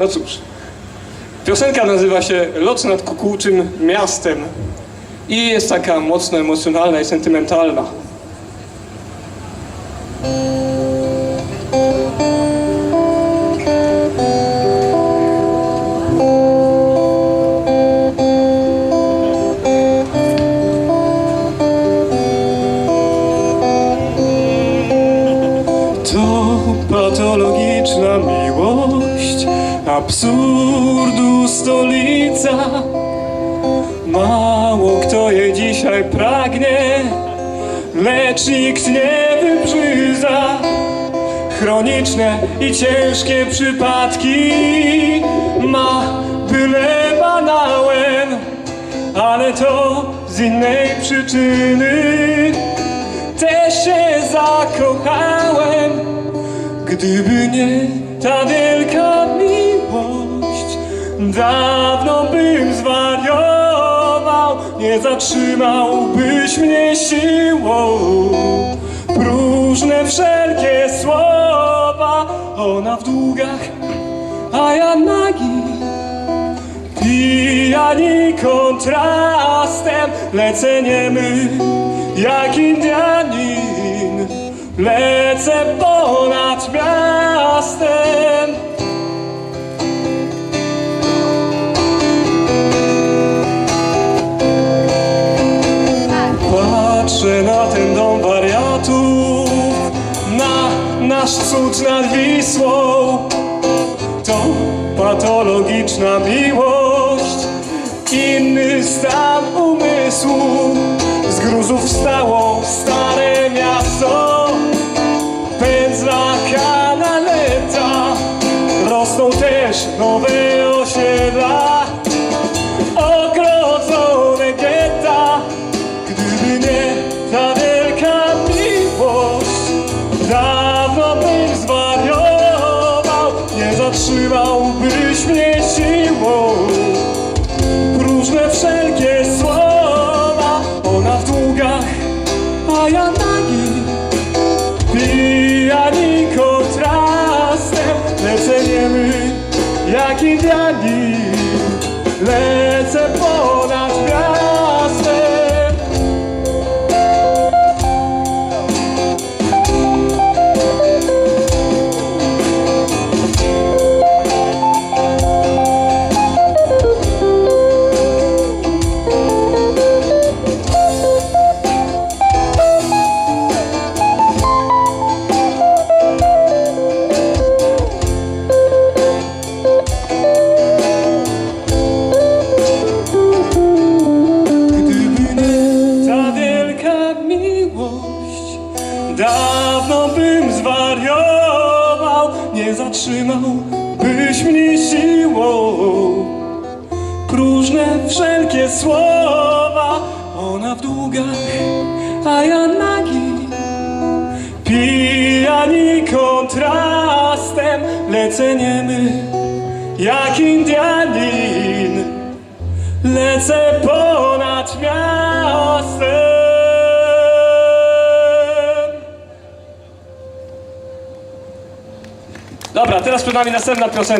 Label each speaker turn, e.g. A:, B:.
A: No cóż, piosenka nazywa się Lot nad kukułczym miastem i jest taka mocno emocjonalna i sentymentalna. To patologiczna miłość, absurdu stolica. Mało kto jej dzisiaj pragnie, lecz nikt nie wybrzydza. Chroniczne i ciężkie przypadki ma byle banałem, ale to z innej przyczyny też się zakochałem. Gdyby nie ta wielka dawno bym zwariował, nie zatrzymałbyś mnie siłą. Próżne wszelkie słowa, ona w długach, a ja nagi. Pijani kontrastem, lecę niemy jak Indianin. Lecę ponad Patrzę na ten dom wariatów, na nasz cud nad Wisłą. To patologiczna miłość, inny stan umysłu. Z gruzów wstało stare miasto, pędzla kanaleta, rosną też nowe osiedla, ona w długach, a ja nagi. Pijani kontrastem, lecę niemy jak Indianin. Dawno bym zwariował, nie zatrzymałbyś mnie siłą. Próżne wszelkie słowa, ona w długach, a ja nagi. Pijani kontrastem, lecę niemy jak Indianin. Lecę ponad miastem. Dobra, teraz przed nami następna piosenka.